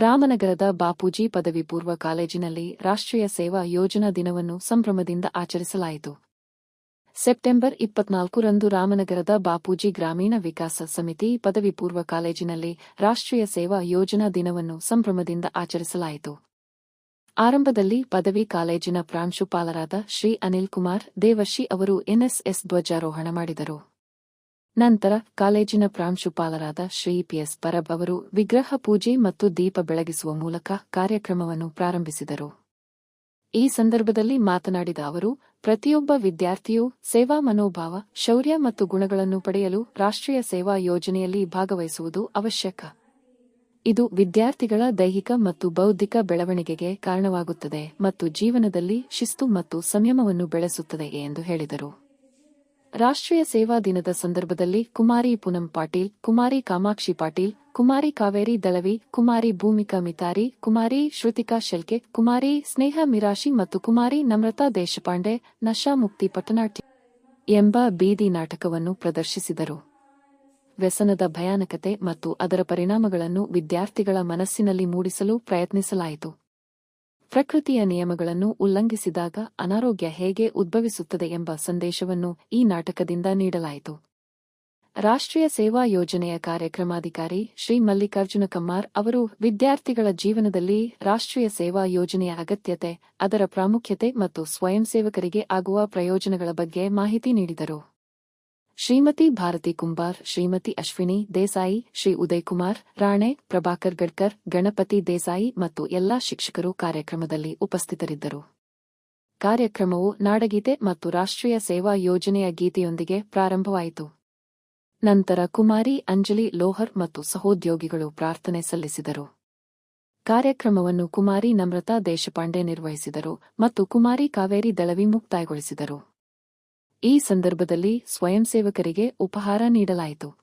ರಾಮನಗರದ ಬಾಪೂಜಿ ಪದವಿ ಪೂರ್ವ ಕಾಲೇಜಿನಲ್ಲಿ ರಾಷ್ಟ್ರೀಯ ಸೇವಾ ಯೋಜನಾ ದಿನವನ್ನು ಸಂಭ್ರಮದಿಂದ ಆಚರಿಸಲಾಯಿತು. ಸೆಪ್ಟೆಂಬರ್ ಇಪ್ಪತ್ನಾಲ್ಕರಂದು ರಾಮನಗರದ ಬಾಪೂಜಿ ಗ್ರಾಮೀಣ ವಿಕಾಸ ಸಮಿತಿ ಪದವಿ ಪೂರ್ವ ಕಾಲೇಜಿನಲ್ಲಿ ರಾಷ್ಟ್ರೀಯ ಸೇವಾ ಯೋಜನಾ ದಿನವನ್ನು ಸಂಭ್ರಮದಿಂದ ಆಚರಿಸಲಾಯಿತು. ಆರಂಭದಲ್ಲಿ ಪದವಿ ಕಾಲೇಜಿನ ಪ್ರಾಂಶುಪಾಲರಾದ ಶ್ರೀ ಅನಿಲ್ ಕುಮಾರ್ ದೇವಶಿ ಅವರು ಎನ್ಎಸ್ಎಸ್ ಧ್ವಜಾರೋಹಣ ಮಾಡಿದರು. ನಂತರ ಕಾಲೇಜಿನ ಪ್ರಾಂಶುಪಾಲರಾದ ಶ್ರೀ ಪಿಎಸ್ ಪರಬ್ ಅವರು ವಿಗ್ರಹ ಪೂಜೆ ಮತ್ತು ದೀಪ ಬೆಳಗಿಸುವ ಮೂಲಕ ಕಾರ್ಯಕ್ರಮವನ್ನು ಪ್ರಾರಂಭಿಸಿದರು. ಈ ಸಂದರ್ಭದಲ್ಲಿ ಮಾತನಾಡಿದ ಅವರು, ಪ್ರತಿಯೊಬ್ಬ ವಿದ್ಯಾರ್ಥಿಯೂ ಸೇವಾ ಮನೋಭಾವ, ಶೌರ್ಯ ಮತ್ತು ಗುಣಗಳನ್ನು ಪಡೆಯಲು ರಾಷ್ಟ್ರೀಯ ಸೇವಾ ಯೋಜನೆಯಲ್ಲಿ ಭಾಗವಹಿಸುವುದು ಅವಶ್ಯಕ. ಇದು ವಿದ್ಯಾರ್ಥಿಗಳ ದೈಹಿಕ ಮತ್ತು ಬೌದ್ಧಿಕ ಬೆಳವಣಿಗೆಗೆ ಕಾರಣವಾಗುತ್ತದೆ ಮತ್ತು ಜೀವನದಲ್ಲಿ ಶಿಸ್ತು ಮತ್ತು ಸಂಯಮವನ್ನು ಬೆಳೆಸುತ್ತದೆ ಎಂದು ಹೇಳಿದರು. ರಾಷ್ಟ್ರೀಯ ಸೇವಾ ದಿನದ ಸಂದರ್ಭದಲ್ಲಿ ಕುಮಾರಿ ಪೂನಂ ಪಾಟೀಲ್, ಕುಮಾರಿ ಕಾಮಾಕ್ಷಿ ಪಾಟೀಲ್, ಕುಮಾರಿ ಕಾವೇರಿ ದಳವಿ, ಕುಮಾರಿ ಭೂಮಿಕಾ ಮಿತಾರಿ, ಕುಮಾರಿ ಶ್ರುತಿಕಾ ಶೆಲ್ಕೆ, ಕುಮಾರಿ ಸ್ನೇಹ ಮಿರಾಶಿ ಮತ್ತು ಕುಮಾರಿ ನಮ್ರತಾ ದೇಶಪಾಂಡೆ, ನಶಾ ಮುಕ್ತಿ ಪಟನಾಟ್ಯ ಎಂಬ ಬೀದಿ ನಾಟಕವನ್ನು ಪ್ರದರ್ಶಿಸಿದರು. ವ್ಯಸನದ ಭಯಾನಕತೆ ಮತ್ತು ಅದರ ಪರಿಣಾಮಗಳನ್ನು ವಿದ್ಯಾರ್ಥಿಗಳ ಮನಸ್ಸಿನಲ್ಲಿ ಮೂಡಿಸಲು ಪ್ರಯತ್ನಿಸಲಾಯಿತು. ಪ್ರಕೃತಿಯ ನಿಯಮಗಳನ್ನು ಉಲ್ಲಂಘಿಸಿದಾಗ ಅನಾರೋಗ್ಯ ಹೇಗೆ ಉದ್ಭವಿಸುತ್ತದೆ ಎಂಬ ಸಂದೇಶವನ್ನು ಈ ನಾಟಕದಿಂದ ನೀಡಲಾಯಿತು. ರಾಷ್ಟ್ರೀಯ ಸೇವಾ ಯೋಜನೆಯ ಕಾರ್ಯಕ್ರಮಾಧಿಕಾರಿ ಶ್ರೀ ಮಲ್ಲಿಕಾರ್ಜುನ ಕಮ್ಮಾರ್ ಅವರು, ವಿದ್ಯಾರ್ಥಿಗಳ ಜೀವನದಲ್ಲಿ ರಾಷ್ಟ್ರೀಯ ಸೇವಾ ಯೋಜನೆಯ ಅಗತ್ಯತೆ, ಅದರ ಪ್ರಾಮುಖ್ಯತೆ ಮತ್ತು ಸ್ವಯಂ ಸೇವಕರಿಗೆ ಆಗುವ ಪ್ರಯೋಜನಗಳ ಬಗ್ಗೆ ಮಾಹಿತಿ ನೀಡಿದರು. ಶ್ರೀಮತಿ ಭಾರತಿ ಕುಂಬಾರ್, ಶ್ರೀಮತಿ ಅಶ್ವಿನಿ ದೇಸಾಯಿ, ಶ್ರೀ ಉದಯ್ ಕುಮಾರ್ ರಾಣೆ, ಪ್ರಭಾಕರ್ ಗಡ್ಕರ್, ಗಣಪತಿ ದೇಸಾಯಿ ಮತ್ತು ಎಲ್ಲಾ ಶಿಕ್ಷಕರು ಕಾರ್ಯಕ್ರಮದಲ್ಲಿ ಉಪಸ್ಥಿತರಿದ್ದರು. ಕಾರ್ಯಕ್ರಮವು ನಾಡಗೀತೆ ಮತ್ತು ರಾಷ್ಟ್ರೀಯ ಸೇವಾ ಯೋಜನೆಯ ಗೀತೆಯೊಂದಿಗೆ ಪ್ರಾರಂಭವಾಯಿತು. ನಂತರ ಕುಮಾರಿ, ಅಂಜಲಿ, ಲೋಹರ್ ಮತ್ತು ಸಹೋದ್ಯೋಗಿಗಳು ಪ್ರಾರ್ಥನೆ ಸಲ್ಲಿಸಿದರು. ಕಾರ್ಯಕ್ರಮವನ್ನು ಕುಮಾರಿ ನಮ್ರತಾ ದೇಶಪಾಂಡೆ ನಿರ್ವಹಿಸಿದರು ಮತ್ತು ಕುಮಾರಿ ಕಾವೇರಿ ದಳವಿ ಮುಕ್ತಾಯಗೊಳಿಸಿದರು. ಈ ಸಂದರ್ಭದಲ್ಲಿ ಸ್ವಯಂ ಸೇವಕರಿಗೆ ಉಪಹಾರ ನೀಡಲಾಯಿತು.